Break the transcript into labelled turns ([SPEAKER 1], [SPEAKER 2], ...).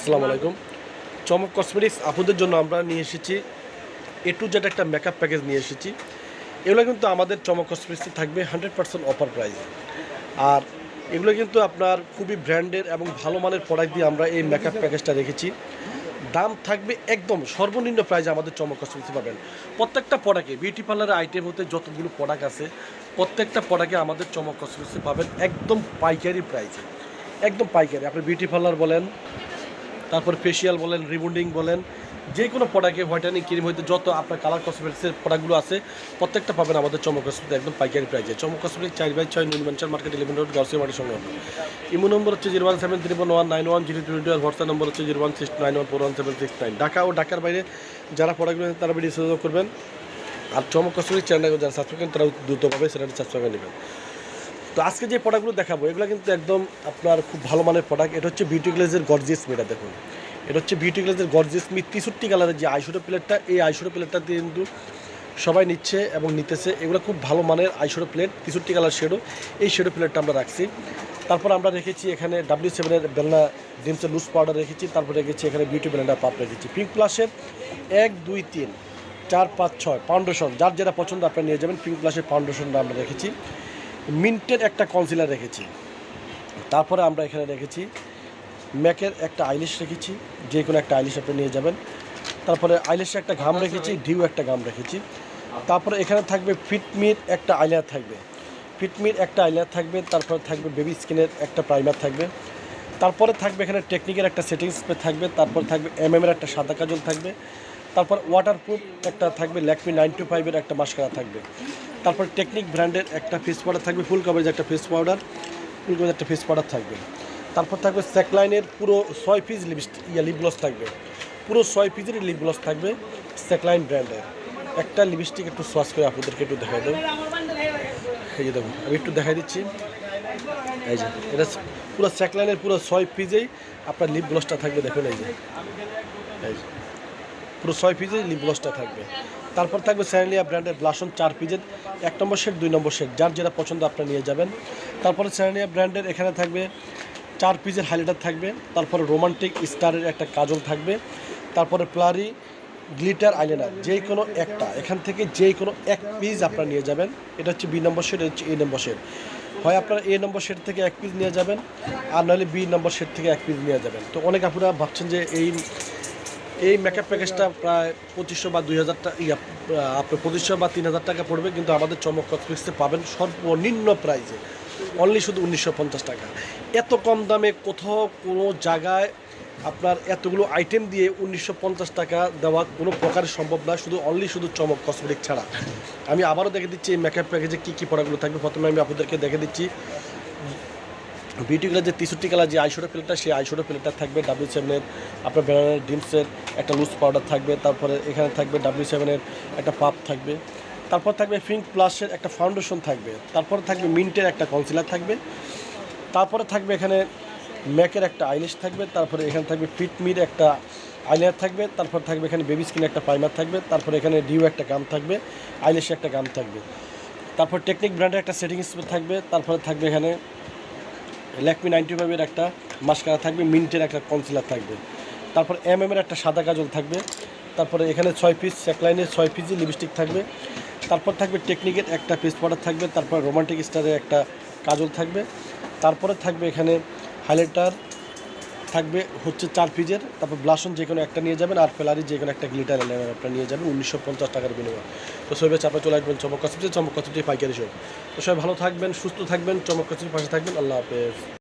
[SPEAKER 1] আসসালামু আলাইকুম। চমক কসমেটিক্স আপুদের জন্য আমরা নিয়ে এসেছি। এ টু জেড একটা মেকআপ প্যাকেজ নিয়ে এসেছি। এগুলো কিন্তু আমাদের চমক কসমেটিক্সে থাকবে হান্ড্রেড পার্সেন্ট অফার প্রাইসে আর এগুলো কিন্তু আপনার খুবই ব্র্যান্ডের এবং ভালো মানের প্রোডাক্ট দিয়ে আমরা এই মেকআপ প্যাকেজটা রেখেছি। দাম থাকবে একদম সর্বনিম্ন প্রাইজে আমাদের চমক কসমেটিক্সে পাবেন। প্রত্যেকটা প্রোডাক্টে বিউটি পার্লারের আইটেম হতে যতগুলো প্রোডাক্ট আছে, প্রত্যেকটা প্রোডাক্টে আমাদের চমক কসমেটিক্সে পাবেন একদম পাইকারি প্রাইসে একদম পাইকারি। আপনি বিউটি পার্লার বলেন তারপর ফেসিয়াল বলেন রিবন্ডিং বলেন, যে কোনো প্রোডাক্টে হোয়াইটেনিং ক্রিম হইতে যত আপনার কালার কসমেটিক্সের প্রোডাক্টগুলো আছে, প্রত্যেকটা পাবেন আমাদের চমক কসমেটিক একদম পাইকারি প্রাইজে চমক কসমেটিক চার বাই ছয় noon mansion market eleven road Garcia মাটির সঙ্গে ইমো নম্বর হচ্ছে zero one seven three one nine one zero two two আর হোয়াটসঅ্যাপ নম্বর হচ্ছে zero one six nine one four one seven six nine Dhaka ও ঢাকার বাইরে যারা প্রোডাক্টগুলো তারা video যোগাযোগ করবেন। আর চমক কসমেটিক চ্যানেলকে যারা সাবস্ক্রাইব করেন তারা দ্রুত পাবে, সেটা সাবস্ক্রাইব করে নেবেন। তো আজকে যে প্রোডাক্টগুলো দেখাবো, এগুলো কিন্তু একদম আপনার খুব ভালো মানের প্রোডাক্ট এটা হচ্ছে বিউটি গ্লেজের গর্জিয়াস মিটা দেখুন। এটা হচ্ছে বিউটি গ্লেজের গর্জিয়াস মি তেষট্টি কালারের যে আইশোটো প্লেটটা এই আইশোটো প্লেটটা দিয়ে কিন্তু সবাই নিচ্ছে এবং নিতেছে। এগুলো খুব ভালো মানের আইশোটো প্লেট তেষট্টি কালার শেডো এই শেডো প্লেটটা আমরা রাখছি। তারপর আমরা রেখেছি এখানে ডাব্লিউ সেভেনের বেলনা ডিমসের লুজ পাউডার রেখেছি। তারপর রেখেছি এখানে বিউটি ব্লেন্ডার পাপ রেখেছি। পিঙ্ক প্লাসের এক, দুই, তিন, চার, পাঁচ, ছয় ফাউন্ডেশন যার যেটা পছন্দ আপনারা নিয়ে যাবেন। পিঙ্ক প্লাসের ফাউন্ডেশনটা আমরা রেখেছি। মিন্টের একটা কনসিলার রেখেছি। তারপরে আমরা এখানে রেখেছি ম্যাকের একটা আইলিশ রেখেছি যে কোনো একটা আইলিশ আপনি নিয়ে যাবেন। তারপরে আইলিশে একটা ঘাম রেখেছি ডিউ একটা ঘাম রেখেছি। তারপরে এখানে থাকবে ফিটমির একটা আইলার থাকবে। ফিটমির একটা আইলার থাকবে তারপরে থাকবে বেবি স্কিনের একটা প্রাইমার থাকবে। তারপরে থাকবে এখানে টেকনিকের একটা সেটিং স্প্রে থাকবে তারপর থাকবে এম এর একটা সাদা কাজল থাকবে। তারপর ওয়াটারপ্রুফ একটা থাকবে ল্যাকমি নাইন টু ফাইভের একটা মাস্কারা থাকবে। তারপর টেকনিক ব্র্যান্ডের একটা ফেস পাউডার থাকবে, ফুল কভারেজ একটা ফেস পাউডার ফুল কভারেজ একটা ফেস পাউডার থাকবে। তারপর থাকবে স্যাকলাইনের পুরো ছয় পিস লিপস্টিক ইয়া লিপ গ্লস থাকবে। পুরো ছয় পিসের লিপ গ্লস থাকবে স্যাকলাইন ব্র্যান্ডের। একটা লিপস্টিক একটু সস করে আপনাদেরকে একটু দেখাই দেবো। এই যে দেখুন, আমি একটু দেখাই দিচ্ছি। এই যে, এটা পুরো স্যাকলাইনের পুরো ছয় পিসেই আপনার লিপ গ্লসটা থাকবে, দেখুন এই যে। এই যে, পুরো ছয় পিসেই লিপ গ্লসটা থাকবে। তারপর থাকবে স্যানিলিয়া ব্র্যান্ডের ব্লাসন চার পিসের এক নম্বর সেট, দুই নম্বর সেট, যার যেটা পছন্দ আপনারা নিয়ে যাবেন। তারপরে স্যানিলিয়া ব্র্যান্ডের এখানে থাকবে চার পিসের হাইলাইটার থাকবে, তারপরে রোমান্টিক স্টারের একটা কাজল থাকবে, তারপরে প্লারি গ্লিটার আইলাইনার যে কোনো একটা, এখান থেকে যে কোনো এক পিস আপনারা নিয়ে যাবেন। এটা হচ্ছে বি নম্বর সেট হচ্ছে এ নম্বর সেট। হয় আপনারা এ নম্বর সেট থেকে এক পিস নিয়ে যাবেন, আর নাহলে বি নম্বর সেট থেকে এক পিস নিয়ে যাবেন। তো অনেক আপনারা ভাবছেন যে এই এই মেকআপ প্যাকেজটা প্রায় পঁচিশশো বা দুই হাজার টাকা ইয়া পঁচিশশো বা তিন হাজার টাকা পড়বে, কিন্তু আমাদের চমক কসমেটিক্সে পাবেন সর্বনিম্ন প্রাইজে অনলি শুধু উনিশশো পঞ্চাশ টাকা। এত কম দামে কোথাও কোনো জায়গায় আপনার এতগুলো আইটেম দিয়ে উনিশশো পঞ্চাশ টাকা দেওয়া কোনো প্রকার সম্ভব না শুধু অনলি শুধু চমক কসমেটিক ছাড়া। আমি আবারও দেখে দিচ্ছি এই মেকআপ প্যাকেজে কী কী প্রোডাক্টগুলো থাকবে। প্রথমে আমি আপনাদেরকে দেখে দিচ্ছি বিউটিগুলো যে তেষট্টি কালার যে আইশোটো প্লেটটা সেই আইশোটো প্লেটটা থাকবে ডাব্লিউ সেভেনের আপনার ব্যানারের ডিমসের একটা লুজ পাউডার থাকবে, তারপরে এখানে থাকবে ডাব্লিউ সেভেনের একটা পাপ থাকবে, তারপর থাকবে পিঙ্ক প্লাসের একটা ফাউন্ডেশন থাকবে, তারপরে থাকবে মিন্টের একটা কনসিলার থাকবে, তারপরে থাকবে এখানে ম্যাকের একটা আইলিশ থাকবে, তারপরে এখানে থাকবে ফিটমির একটা আইলাইনার থাকবে, তারপর থাকবে এখানে বেবি স্কিন একটা প্রাইমার থাকবে, তারপরে এখানে ডিউ একটা গাম থাকবে আইলিশে একটা গাম থাকবে, তারপর টেকনিক ব্র্যান্ডের একটা সেটিং স্প্রে থাকবে, তারপরে থাকবে এখানে ল্যাকমি নাইনটি ফাইভের একটা মাস্কারা থাকবে, মিন্টের একটা কনসিলার থাকবে। তারপর এম এর একটা সাদা কাজল থাকবে। তারপরে এখানে ছয় পিস স্যাকলাইনের ছয় পিসই লিপস্টিক থাকবে। তারপর থাকবে টেকনিকের একটা পিস পাউডার থাকবে। তারপর রোমান্টিক স্টারের একটা কাজল থাকবে। তারপরে থাকবে এখানে হাইলাইটার থাকবে হচ্ছে চার পিজের তারপর ব্লাসন যে কোনো একটা নিয়ে যাবেন আর ফেলারি যে কোনো একটা গ্লিটার এলেন আপনার নিয়ে যাবেন, উনিশশো পঞ্চাশ টাকার বিনিময়। তো সবাই চাপা চলে আসবেন চমক কসমেটিক চমক কসমেটিক পাইকারি সব তো সবাই ভালো থাকবেন, সুস্থ থাকবেন চমক কসমেটিক পাশে থাকবেন, আল্লাহ হাফেজ।